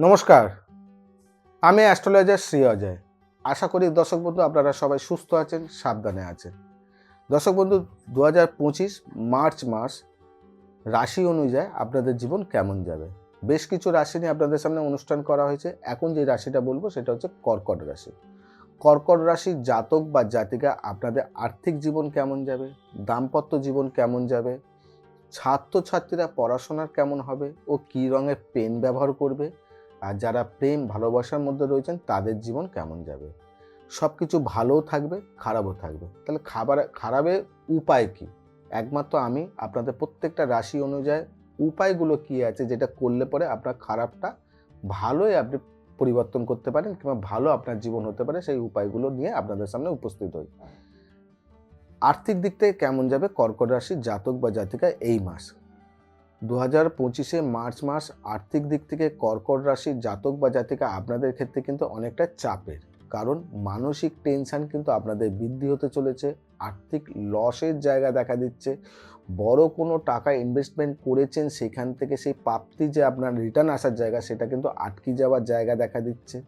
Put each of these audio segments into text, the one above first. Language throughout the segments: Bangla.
নমস্কার। আমি অ্যাস্ট্রোলজার শ্রী অজয়। আশা করি দর্শক বন্ধু আপনারা সবাই সুস্থ আছেন, সাবধানে আছেন। দর্শক বন্ধু দু হাজার পঁচিশ মার্চ মাস রাশি অনুযায়ী আপনাদের জীবন কেমন যাবে? বেশ কিছু রাশি নিয়ে আপনাদের সামনে অনুষ্ঠান করা হয়েছে। এখন যে রাশিটা বলব সেটা হচ্ছে কর্কট রাশি। কর্কট রাশির জাতক বা জাতিকা আপনাদের আর্থিক জীবন কেমন যাবে? দাম্পত্য জীবন কেমন যাবে? ছাত্রছাত্রীরা পড়াশোনার কেমন হবে? ও কী রঙের পেন ব্যবহার করবে? আর যারা প্রেম, ভালোবাসার মধ্যে রয়েছেন, তাদের জীবন কেমন যাবে? সব কিছু ভালোও থাকবে, খারাপও থাকবে। তাহলে খাবার, খারাপের উপায় কি? একমাত্র আমি, আপনাদের প্রত্যেকটা রাশি অনুযায়ী উপায়গুলো কি আছে যেটা করলে পরে আপনার খারাপটা ভালোই আপনি পরিবর্তন করতে পারেন কিংবা ভালো আপনার জীবন হতে পারে, সেই উপায়গুলো নিয়ে আপনাদের সামনে উপস্থিত হই। আর্থিক দিক থেকে কেমন যাবে? কর্কট রাশির জাতক বা জাতিকা এই মাস। দু হাজার পঁচিশে মার্চ মাস আর্থিক দিক থেকে কর্কট রাশির জাতক বা জাতিকা আপনাদের ক্ষেত্রে কিন্তু অনেকটা চাপের। কারণ মানসিক টেনশন কিন্তু আপনাদের বৃদ্ধি হতে চলেছে, আর্থিক লসের জায়গা দেখা দিচ্ছে। বড় কোনো টাকা ইনভেস্টমেন্ট করেছেন সেখান থেকে সেই প্রাপ্তি যে আপনার রিটার্ন আসার জায়গা, সেটা কিন্তু আটকে যাওয়ার জায়গা দেখা দিচ্ছে।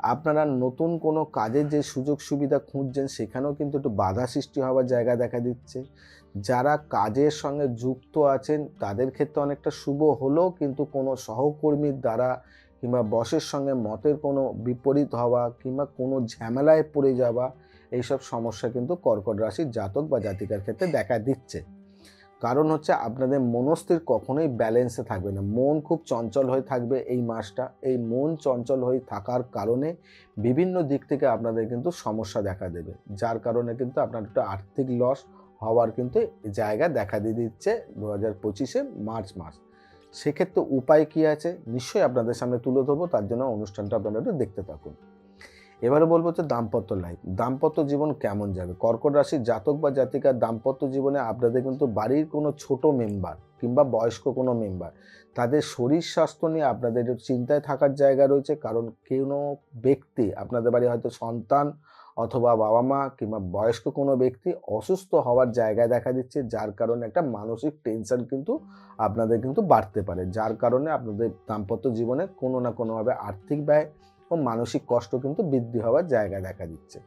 আপনারা নতুন কোনো কাজের যে সুযোগ সুবিধা খুঁজছেন, সেখানেও কিন্তু একটু বাধা সৃষ্টি হওয়ার জায়গা দেখা দিচ্ছে। যারা কাজের সঙ্গে যুক্ত আছেন, তাদের ক্ষেত্রে অনেকটা শুভ হলেও কিন্তু কোনো সহকর্মীর দ্বারা কিংবা বসের সঙ্গে মতের কোনো বিপরীত হওয়া কিংবা কোনো ঝামেলায় পড়ে যাওয়া, এইসব সমস্যা কিন্তু কর্কট রাশির জাতক বা জাতিকার ক্ষেত্রে দেখা দিচ্ছে। কারণ হচ্ছে আপনাদের মনস্থির কখনোই ব্যালেন্সে থাকবে না। মন খুব চঞ্চল হয়ে থাকবে এই মাসটা। এই মন চঞ্চল হয়ে থাকার কারণে বিভিন্ন দিক থেকে আপনাদের কিন্তু সমস্যা দেখা দেবে। যার কারণে কিন্তু আপনার একটু আর্থিক লস হওয়ার কিন্তু জায়গা দেখা দিয়ে দিচ্ছে দু হাজার পঁচিশে মার্চ মাস। সেক্ষেত্রে উপায় কী আছে? নিশ্চয়ই আপনাদের সামনে তুলে ধরবো। তার জন্য অনুষ্ঠানটা আপনারা একটু দেখতে থাকুন। এবারে বলব হচ্ছে দাম্পত্য লাইফ দাম্পত্য জীবন কেমন যাবে? কর্কট রাশির জাতক বা জাতিকার দাম্পত্য জীবনে আপনাদের কিন্তু বাড়ির কোনো ছোট মেম্বার কিংবা বয়স্ক কোনো মেম্বার তাদের শরীর স্বাস্থ্য নিয়ে আপনাদের চিন্তায় থাকার জায়গা রয়েছে। কারণ কোনো ব্যক্তি, আপনাদের বাড়ি হয়তো সন্তান অথবা বাবা মা কিংবা বয়স্ক কোনো ব্যক্তি অসুস্থ হওয়ার জায়গায় দেখা দিচ্ছে, যার কারণে একটা মানসিক টেনশন কিন্তু আপনাদের কিন্তু বাড়তে পারে। যার কারণে আপনাদের দাম্পত্য জীবনে কোনো না কোনোভাবে আর্থিক ব্যয় ও মানসিক কষ্ট কিন্তু বৃদ্ধি হওয়ার জায়গা দেখা দিচ্ছে।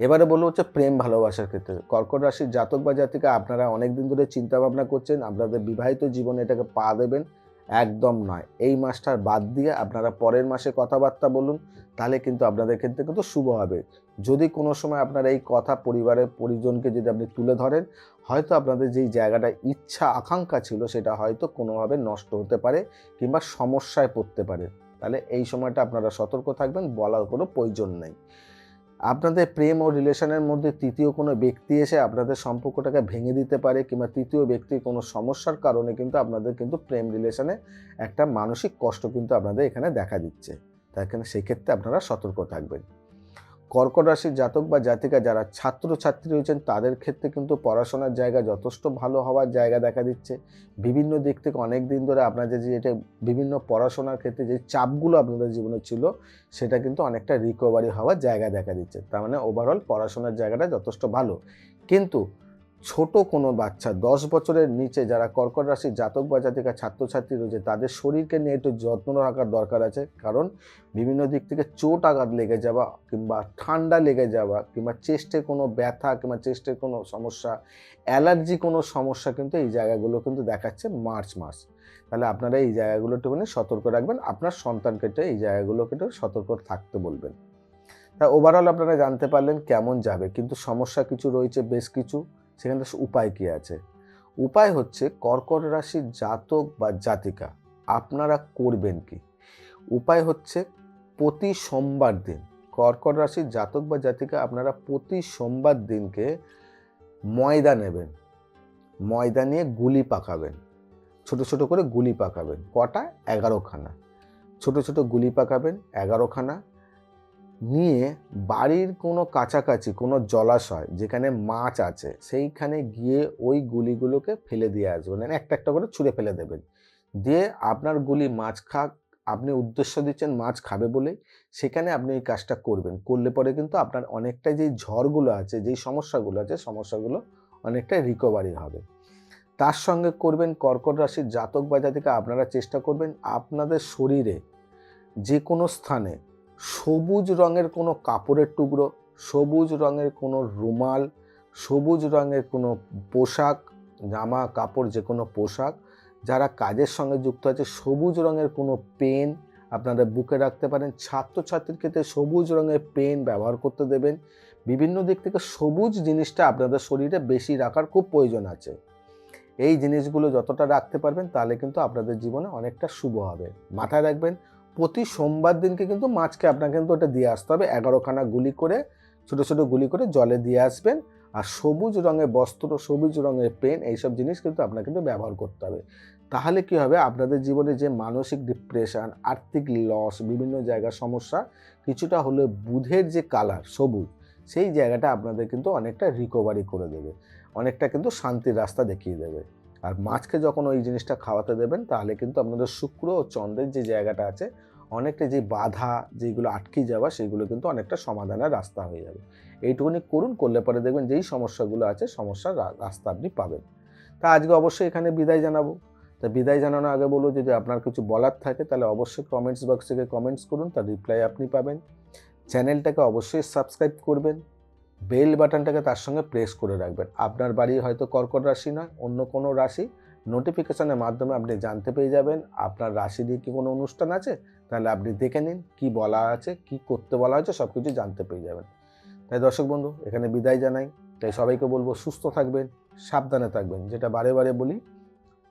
এবারে বলব হচ্ছে প্রেম ভালোবাসার ক্ষেত্রে। কর্কট রাশির জাতক বা জাতিকা আপনারা অনেক দিন ধরে চিন্তা ভাবনা করছেন, আপনাদের বিবাহিত জীবনে এটাকে পা দেবেন, একদম নয়। এই মাসটার বাদ দিয়ে আপনারা পরের মাসে কথাবার্তা বলুন, তাহলে কিন্তু আপনাদের ক্ষেত্রে কিন্তু শুভ হবে। যদি কোনো সময় আপনার এই কথা পরিবারের পরিজনকে যদি আপনি তুলে ধরেন, হয়তো আপনাদের যেই জায়গাটা ইচ্ছা, আকাঙ্ক্ষা ছিল, সেটা হয়তো কোনোভাবে নষ্ট হতে পারে কিংবা সমস্যায় পড়তে পারে। তাহলে এই সময়টা আপনারা সতর্ক থাকবেন, বলার কোনো প্রয়োজন নেই। আপনাদের প্রেম ও রিলেশনের মধ্যে তৃতীয় কোনো ব্যক্তি এসে আপনাদের সম্পর্কটাকে ভেঙে দিতে পারে কিংবা তৃতীয় ব্যক্তির কোনো সমস্যার কারণে কিন্তু আপনাদের কিন্তু প্রেম রিলেশনে একটা মানসিক কষ্ট কিন্তু আপনাদের এখানে দেখা দিচ্ছে। তাই এখানে সেই ক্ষেত্রে আপনারা সতর্ক থাকবেন। কর্কট রাশির জাতক বা জাতিকা যারা ছাত্রছাত্রী রয়েছেন, তাদের ক্ষেত্রে কিন্তু পড়াশোনার জায়গা যথেষ্ট ভালো হওয়ার জায়গা দেখা দিচ্ছে। বিভিন্ন দিক থেকে অনেক দিন ধরে আপনাদের যে এটা বিভিন্ন পড়াশোনার ক্ষেত্রে যে, চাপগুলো আপনাদের জীবনে ছিল, সেটা কিন্তু অনেকটা রিকভারি হওয়ার জায়গা দেখা দিচ্ছে। তার মানে ওভারঅল পড়াশোনার জায়গাটা যথেষ্ট ভালো। কিন্তু ছোট কোনো বাচ্চা, দশ বছরের নিচে যারা কর্কট রাশি জাতক বা জাতিকা ছাত্রছাত্রী রয়েছে, তাদের শরীরকে নিয়ে একটু যত্ন রাখার দরকার আছে। কারণ বিভিন্ন দিক থেকে চোট আঘাত লেগে যাওয়া কিংবা ঠান্ডা লেগে যাওয়া কিংবা চেস্টে কোনো ব্যথা কিংবা চেস্টের কোনো সমস্যা, অ্যালার্জি কোনো সমস্যা কিন্তু এই জায়গাগুলো কিন্তু দেখাচ্ছে মার্চ মাস। তাহলে আপনারা এই জায়গাগুলো একটুখানি সতর্ক রাখবেন, আপনার সন্তানকে এই জায়গাগুলোকে একটু সতর্ক থাকতে বলবেন। তা ওভারঅল আপনারা জানতে পারলেন কেমন যাবে, কিন্তু সমস্যা কিছু রয়েছে, বেশ কিছু। সেখানে উপায় কী আছে? উপায় হচ্ছে কর্কট রাশির জাতক বা জাতিকা, আপনারা করবেন কি? উপায় হচ্ছে প্রতি সোমবার দিন, কর্কট রাশির জাতক বা জাতিকা, আপনারা প্রতি সোমবার দিনকে ময়দা নেবেন। ময়দা নিয়ে গুলি পাকাবেন। ছোট ছোট করে গুলি পাকাবেন। কটা? এগারোখানা। ছোট ছোট গুলি পাকাবেন, এগারোখানা। নিয়ে বাড়ির কোনো কাছাকাছি কোনো জলাশয় যেখানে মাছ আছে, সেইখানে গিয়ে ওই গুলিগুলোকে ফেলে দিয়ে আসবেন। মানে একটা একটা করে ছুঁড়ে ফেলে দেবেন। দিয়ে আপনার গুলি মাছ খাক, আপনি উদ্দেশ্য দিচ্ছেন মাছ খাবে বলেই, সেখানে আপনি এই কাজটা করবেন। করলে পরে কিন্তু আপনার অনেকটা যেই ঝড়গুলো আছে, যেই সমস্যাগুলো আছে, সমস্যাগুলো অনেকটা রিকভারি হবে। তার সঙ্গে করবেন কর্কট রাশির জাতক বা জাতিকা, আপনারা চেষ্টা করবেন আপনাদের শরীরে যে কোনো স্থানে সবুজ রঙের কোনো কাপড়ের টুকরো, সবুজ রঙের কোনো রুমাল, সবুজ রঙের কোনো পোশাক, জামা কাপড় যে কোনো পোশাক, যারা কাজের সঙ্গে যুক্ত আছে, সবুজ রঙের কোনো পেন আপনারা বুকে রাখতে পারেন। ছাত্রছাত্রীর ক্ষেত্রে সবুজ রঙের পেন ব্যবহার করতে দেবেন। বিভিন্ন দিক থেকে সবুজ জিনিসটা আপনাদের শরীরে বেশি রাখার খুব প্রয়োজন আছে। এই জিনিসগুলো যতটা রাখতে পারবেন, তাহলে কিন্তু আপনাদের জীবনে অনেকটা শুভ হবে। মাথায় রাখবেন প্রতি সোমবার দিনকে কিন্তু মাছকে আপনাকে কিন্তু ওটা দিয়ে আসতে হবে। এগারোখানা গুলি করে, ছোটো ছোটো গুলি করে জলে দিয়ে আসবেন। আর সবুজ রঙের বস্ত্র, সবুজ রঙের পেন এইসব জিনিস কিন্তু আপনাকে কিন্তু ব্যবহার করতে হবে। তাহলে কি হবে? আপনাদের জীবনে যে মানসিক ডিপ্রেশন আর্থিক লস বিভিন্ন জায়গার সমস্যা, কিছুটা হলে বুধের যে কালার সবুজ, সেই জায়গাটা আপনাদের কিন্তু অনেকটা রিকভারি করে দেবে। অনেকটা কিন্তু শান্তির রাস্তা দেখিয়ে দেবে। আর মাছকে যখন ওই জিনিসটা খাওয়াতে দেবেন, তাহলে কিন্তু আপনাদের শুক্র ও চন্দ্রের যে জায়গাটা আছে, অনেকটা যে বাধা যেগুলো আটকে যাওয়া, সেগুলো কিন্তু অনেকটা সমাধানের রাস্তা হয়ে যাবে। এইটুকুনি করুন, করলে পরে দেখবেন যেই সমস্যাগুলো আছে, সমস্যার রাস্তা আপনি পাবেন। তা আজকে অবশ্যই এখানে বিদায় জানাব। তা বিদায় জানানোর আগে বলব, যদি আপনার কিছু বলার থাকে, তাহলে অবশ্যই কমেন্টস বক্স থেকে কমেন্টস করুন, তার রিপ্লাই আপনি পাবেন। চ্যানেলটাকে অবশ্যই সাবস্ক্রাইব করবেন। বেল বাটনটাকে তার সঙ্গে প্রেস করে রাখবেন। আপনার বাড়ি হয়তো কর্কট রাশি নয়, অন্য কোনো রাশি। নোটিফিকেশনের মাধ্যমে আপনি জানতে পেয়ে যাবেন আপনার রাশি দিয়ে কি কোনো অনুষ্ঠান আছে। তাহলে আপনি দেখে নিন কি বলা আছে, কি করতে বলা হয়েছে সব কিছু জানতে পেয়ে যাবেন। তাই দর্শক বন্ধু, এখানে বিদায় জানাই। তাই সবাইকে বলব, সুস্থ থাকবেন, সাবধানে থাকবেন। যেটা বারে বারে বলি,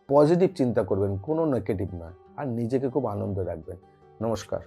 পজিটিভ চিন্তা করবেন, কোনো নেগেটিভ নয়। আর নিজেকে খুব আনন্দে রাখবেন। নমস্কার।